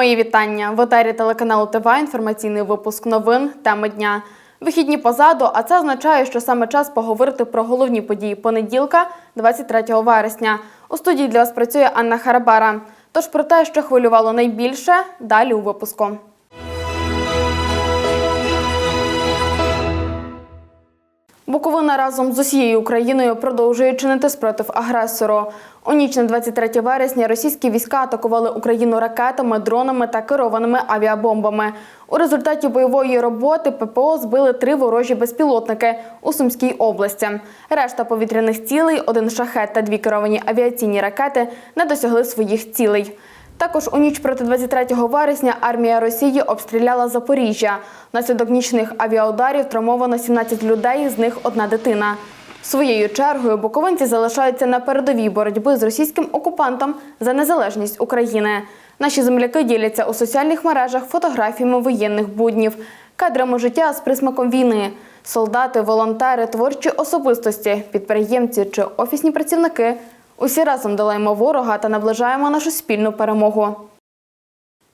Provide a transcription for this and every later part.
Мої вітання в етері телеканалу ТВ. Інформаційний випуск новин теми дня. Вихідні позаду, а це означає, що саме час поговорити про головні події понеділка, 23 вересня. У студії для вас працює Анна Харабара. Тож про те, що хвилювало найбільше, далі у випуску. Буковина разом з усією Україною продовжує чинити спротив агресору. У ніч на 23 вересня російські війська атакували Україну ракетами, дронами та керованими авіабомбами. У результаті бойової роботи ППО збили три ворожі безпілотники у Сумській області. Решта повітряних цілей, один шахет та дві керовані авіаційні ракети не досягли своїх цілей. Також у ніч проти 23 вересня армія Росії обстріляла Запоріжжя. Внаслідок нічних авіаударів травмовано 17 людей, з них одна дитина. Своєю чергою буковинці залишаються на передовій боротьби з російським окупантом за незалежність України. Наші земляки діляться у соціальних мережах фотографіями воєнних буднів, кадрами життя з присмаком війни. Солдати, волонтери, творчі особистості, підприємці чи офісні працівники усі разом долаємо ворога та наближаємо нашу спільну перемогу.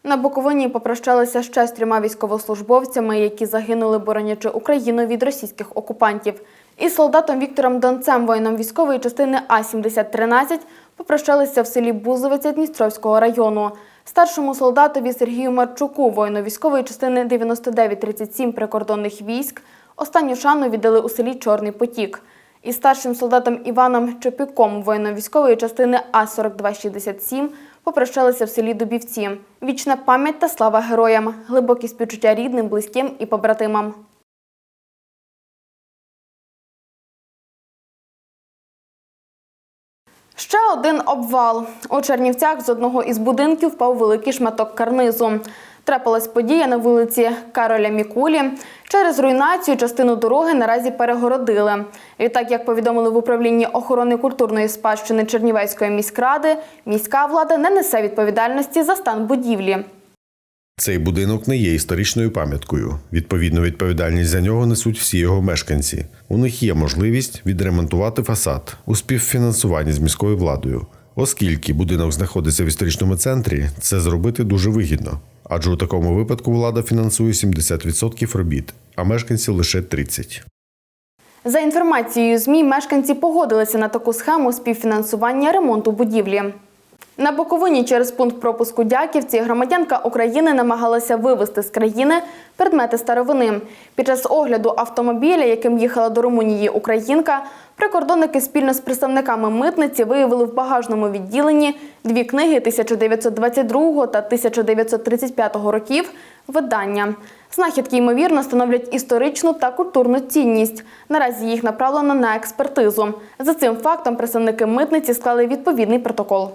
На Буковині попрощалися ще з трьома військовослужбовцями, які загинули, боронячи Україну від російських окупантів. Із солдатом Віктором Донцем, воїном військової частини А-7013, попрощалися в селі Бузовиця Дністровського району. Старшому солдатові Сергію Марчуку, воїну військової частини 9937 прикордонних військ, останню шану віддали у селі Чорний Потік. Із старшим солдатом Іваном Чопіком, воїном військової частини А-4267, попрощалися в селі Дубівці. Вічна пам'ять та слава героям, глибокі співчуття рідним, близьким і побратимам. Ще один обвал. У Чернівцях з одного із будинків впав великий шматок карнизу. Трапилась подія на вулиці Кароля Мікулі. Через руйнацію частину дороги наразі перегородили. Відтак, як повідомили в управлінні охорони культурної спадщини Чернівецької міськради, міська влада не несе відповідальності за стан будівлі. Цей будинок не є історичною пам'яткою. Відповідну відповідальність за нього несуть всі його мешканці. У них є можливість відремонтувати фасад у співфінансуванні з міською владою. Оскільки будинок знаходиться в історичному центрі, це зробити дуже вигідно. Адже у такому випадку влада фінансує 70% робіт, а мешканці лише 30%. За інформацією ЗМІ, мешканці погодилися на таку схему співфінансування ремонту будівлі. На Буковині через пункт пропуску Дяківці громадянка України намагалася вивезти з країни предмети старовини. Під час огляду автомобіля, яким їхала до Румунії українка, прикордонники спільно з представниками митниці виявили в багажному відділенні дві книги 1922 та 1935 років видання. Знахідки, ймовірно, становлять історичну та культурну цінність. Наразі їх направлено на експертизу. За цим фактом представники митниці склали відповідний протокол.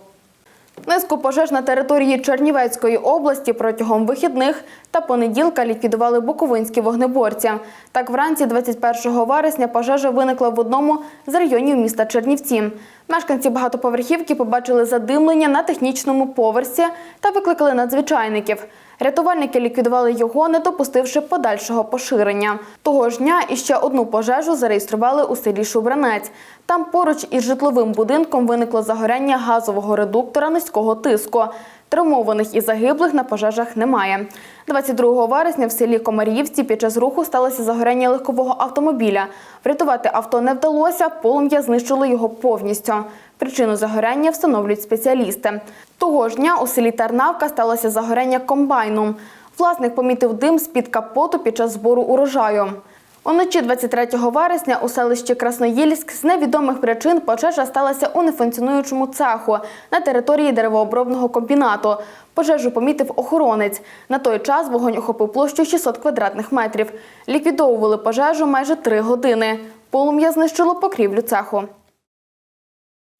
Низку пожеж на території Чернівецької області протягом вихідних та понеділка ліквідували буковинські вогнеборці. Так, вранці 21 вересня пожежа виникла в одному з районів міста Чернівці. Мешканці багатоповерхівки побачили задимлення на технічному поверсі та викликали надзвичайників. Рятувальники ліквідували його, не допустивши подальшого поширення. Того ж дня іще одну пожежу зареєстрували у селі Шубранець. Там поруч із житловим будинком виникло загоряння газового редуктора низького тиску. Травмованих і загиблих на пожежах немає. 22 вересня в селі Комаріївці під час руху сталося загоряння легкового автомобіля. Врятувати авто не вдалося, полум'я знищило його повністю. Причину загоряння встановлюють спеціалісти. Того ж дня у селі Тарнавка сталося загоряння комбайну. Власник помітив дим з-під капоту під час збору урожаю. Уночі 23 вересня у селищі Красноїльськ з невідомих причин пожежа сталася у нефункціонуючому цеху на території деревообробного комбінату. Пожежу помітив охоронець. На той час вогонь охопив площу 600 квадратних метрів. Ліквідовували пожежу майже три години. Полум'я знищило покрівлю цеху.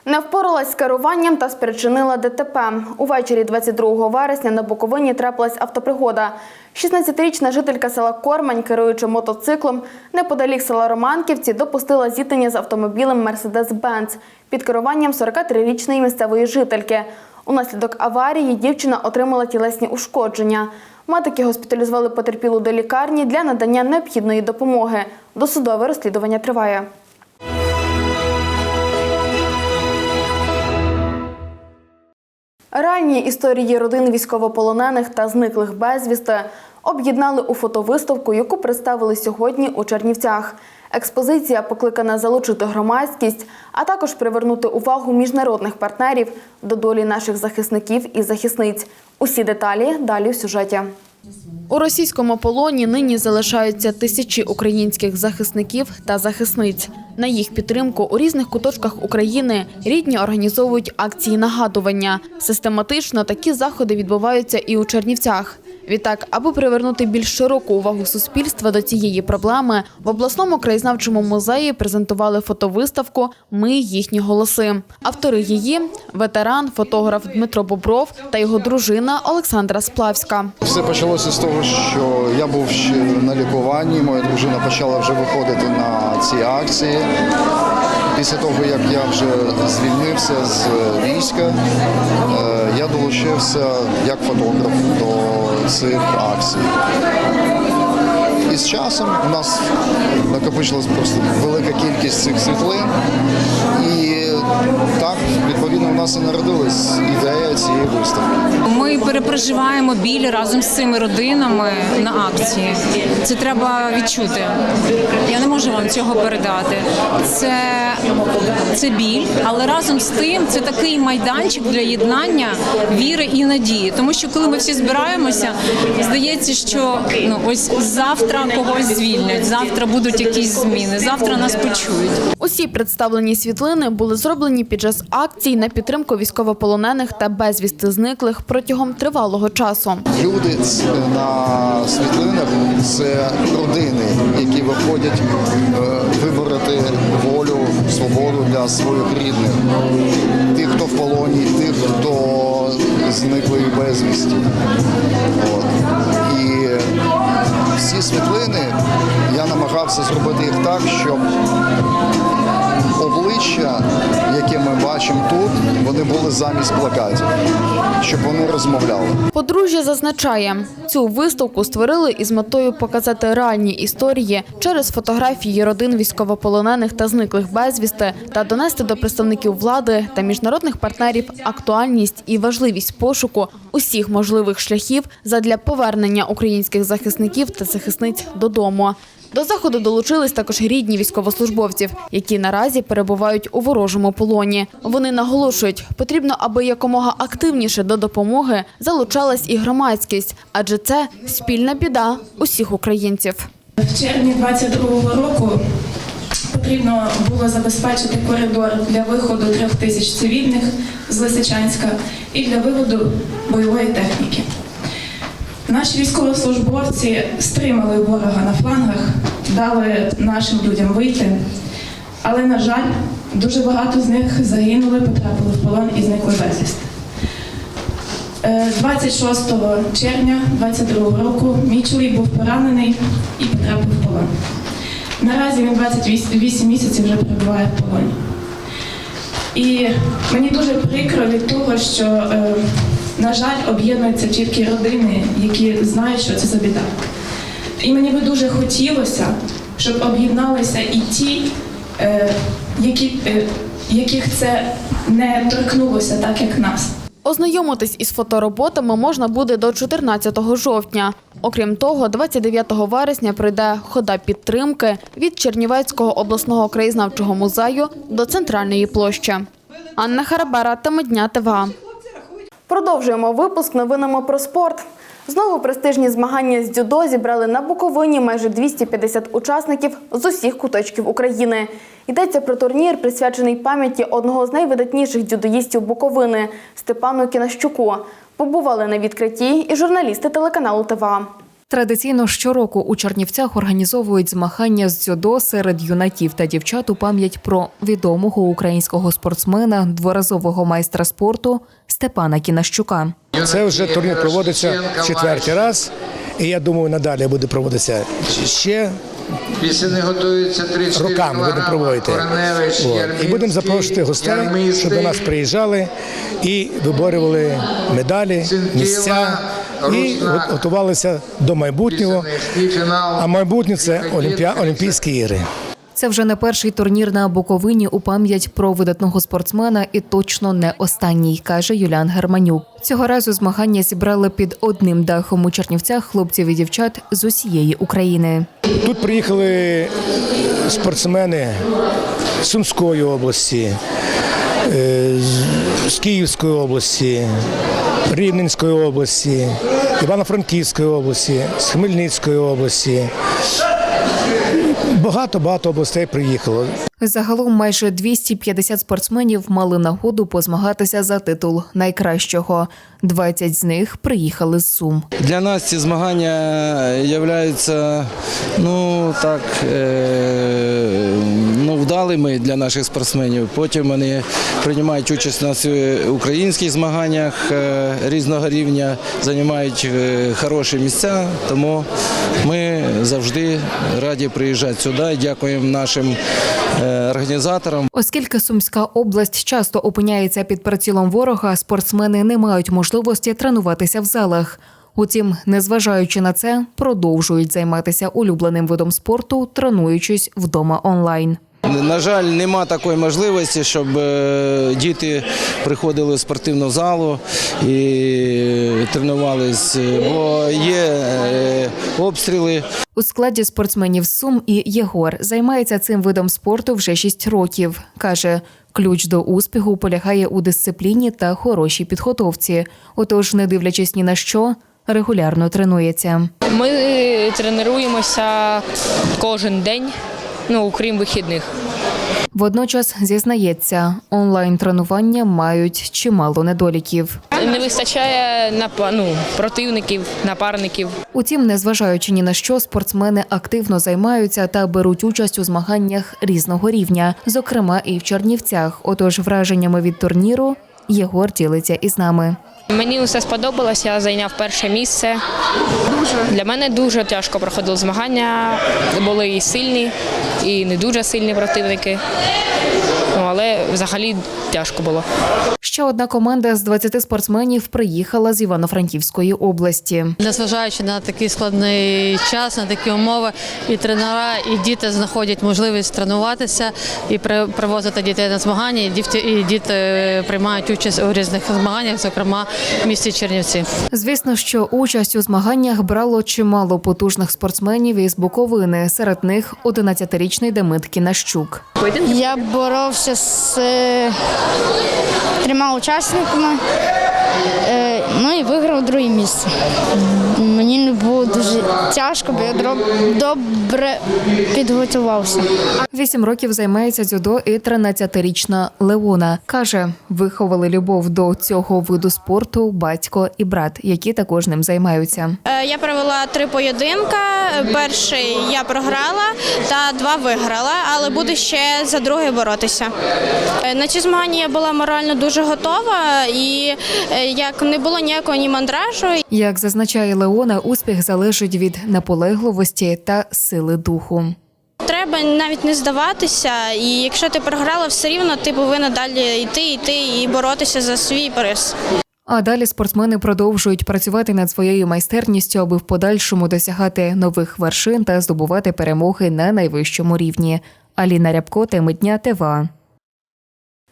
Не впоралась з керуванням та спричинила ДТП. Увечері 22 вересня на Буковині трапилась автопригода. 16-річна жителька села Кормань, керуючи мотоциклом, неподалік села Романківці, допустила зіткнення з автомобілем Мерседес-Бенц під керуванням 43-річної місцевої жительки. Унаслідок аварії дівчина отримала тілесні ушкодження. Медики госпіталізували потерпілу до лікарні для надання необхідної допомоги. Досудове розслідування триває. Реальні історії родин військовополонених та зниклих безвісти об'єднали у фотовиставку, яку представили сьогодні у Чернівцях. Експозиція покликана залучити громадськість, а також привернути увагу міжнародних партнерів до долі наших захисників і захисниць. Усі деталі далі в сюжеті. У російському полоні нині залишаються тисячі українських захисників та захисниць. На їх підтримку у різних куточках України рідні організовують акції нагадування. Систематично такі заходи відбуваються і у Чернівцях. Відтак, аби привернути більш широку увагу суспільства до цієї проблеми, в обласному краєзнавчому музеї презентували фотовиставку Ми їхні голоси. Автори її ветеран, фотограф Дмитро Бобров та його дружина Олександра Сплавська. Все почалося з того, що я був ще на лікуванні. Моя дружина почала вже виходити на ці акції. Після того, як я вже звільнився з війська, я долучився як фотограф до цих акцій. І з часом у нас накопичилась просто велика кількість цих світлин. І так, відповідно, у нас і народилась ідея цієї виставки. Ми перепроживаємо біль разом з цими родинами на акції. Це треба відчути. Я не можу вам цього передати. Це, це біль, але разом з тим це такий майданчик для єднання віри і надії. Тому що коли ми всі збираємося, здається, що ну ось завтра когось звільнять, завтра будуть якісь зміни, завтра нас почують. Усі представлені світлини були зроблені під час акцій на підтримку військовополонених та безвісти зниклих протягом тривалого часу. Люди на світлинах це родини, які виходять е, вибороти волю, свободу для своїх рідних, тих, хто в полоні, тих, хто зникли безвісті. І всі світлини я намагався зробити їх так, щоб обличчя, яке ми бачимо тут, вони були замість плакатів, щоб вони розмовляли. Подружжя зазначає, цю виставку створили із метою показати реальні історії через фотографії родин військовополонених та зниклих безвісти та донести до представників влади та міжнародних партнерів актуальність і важливість пошуку усіх можливих шляхів задля повернення українських захисників та захисниць додому. До заходу долучились також рідні військовослужбовців, які наразі перебувають у ворожому полоні. Вони наголошують, потрібно, аби якомога активніше до допомоги залучалась і громадськість, адже це спільна біда усіх українців. В червні 22-го року потрібно було забезпечити коридор для виходу трьох тисяч цивільних з Лисичанська і для виводу бойової техніки. Наші військовослужбовці стримали ворога на флангах, дали нашим людям вийти. Але, на жаль, дуже багато з них загинули, потрапили в полон і зникли безвісти. Е, 26 червня 22 року мій чоловік був поранений і потрапив в полон. Наразі він 28 місяців вже перебуває в полоні. І мені дуже прикро від того, що, е, на жаль, об'єднуються тільки родини, які знають, що це за біда. І мені би дуже хотілося, щоб об'єдналися і ті, е, які, е, яких це не торкнулося так, як нас. Ознайомитись із фотороботами можна буде до 14 жовтня. Окрім того, 29 вересня пройде хода підтримки від Чернівецького обласного краєзнавчого музею до центральної площі. Анна Харабара, тема дня ТВА. Продовжуємо випуск новинами про спорт. Знову престижні змагання з дзюдо зібрали на Буковині майже 250 учасників з усіх куточків України. Йдеться про турнір, присвячений пам'яті одного з найвидатніших дзюдоїстів Буковини Степану Кінащуку. Побували на відкритті і журналісти телеканалу ТВА. Традиційно щороку у Чернівцях організовують змагання з дзюдо серед юнаків та дівчат у пам'ять про відомого українського спортсмена, дворазового майстра спорту Степана Кінащука. Це вже турнір проводиться четвертий раз, і я думаю, надалі буде проводитися ще Пісні готуються 3 роками. Будемо проводити і будемо запрошувати гостей, щоб до нас приїжджали і виборювали медалі, місця і от- готувалися до майбутнього. А майбутнє це Олімпіа... Олімпійські ігри. Це вже не перший турнір на Буковині у пам'ять про видатного спортсмена і точно не останній, каже Юліан Германюк. Цього разу змагання зібрали під одним дахом у Чернівцях хлопців і дівчат з усієї України. Тут приїхали спортсмени з Сумської області, е, з- Київської області, Рівненської області, Івано-Франківської області, з Хмельницької області. Багато-багато областей приїхало. Загалом майже 250 спортсменів мали нагоду позмагатися за титул найкращого. 20 з них приїхали з Сум. Для нас ці змагання являються ну так е, ну, вдалими для наших спортсменів. Потім вони приймають участь на українських змаганнях е, різного рівня, займають е, хороші місця. Тому ми завжди раді приїжджати сюди. Дякуємо нашим е, організаторам. Оскільки Сумська область часто опиняється під прицілом ворога, спортсмени не мають можливості тренуватися в залах. Утім, незважаючи на це, продовжують займатися улюбленим видом спорту, тренуючись вдома онлайн. На жаль, нема такої можливості, щоб е, діти приходили в спортивну залу і тренувались, бо є е, обстріли. У складі спортсменів Сум і Єгор займається цим видом спорту вже 6 років. Каже, ключ до успіху полягає у дисципліні та хорошій підготовці. Отож, не дивлячись ні на що, регулярно тренується. Ми тренуємося кожен день, ну окрім вихідних. Водночас зізнається, онлайн тренування мають чимало недоліків. Не вистачає напа- ну, противників, напарників. Утім, незважаючи ні на що, спортсмени активно займаються та беруть участь у змаганнях різного рівня, зокрема і в Чернівцях. Отож, враженнями від турніру Єгор ділиться із нами. Мені все сподобалось, я зайняв перше місце. Дуже. Для мене дуже тяжко проходили змагання. Були і сильні, і не дуже сильні противники. Ну, але взагалі тяжко було. Ще одна команда з 20 спортсменів приїхала з Івано-Франківської області. Незважаючи на такий складний час, на такі умови, і тренера, і діти знаходять можливість тренуватися і при- привозити дітей на змагання. І діти, і діти приймають участь у різних змаганнях, зокрема в місті Чернівці. Звісно, що участь у змаганнях брало чимало потужних спортсменів із Буковини. Серед них 11-річний Демид Кінащук. Я боровся з е, трьома учасниками, е, ну і виграв друге місце. Мені не було дуже тяжко, бо я добре підготувався. Вісім років займається дзюдо і 13-річна Леона. Каже, виховали любов до цього виду спорту батько і брат, які також ним займаються. Е, Я провела три поєдинка. Перший я програла та два виграла, але буду ще за другий боротися. Е, На ці змагання я була морально дуже готова, і е, як не було ніякого ні мандражу, Як зазначає Леона, успіх залежить від наполегливості та сили духу. треба навіть не здаватися. І якщо ти програла, все рівно ти повинна далі йти, йти і боротися за свій приз. А далі спортсмени продовжують працювати над своєю майстерністю, аби в подальшому досягати нових вершин та здобувати перемоги на найвищому рівні. Аліна Рябко, теми дня ТВА.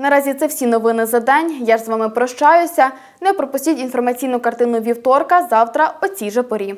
Наразі це всі новини за день. Я ж з вами прощаюся. Не пропустіть інформаційну картину вівторка завтра о цій же порі.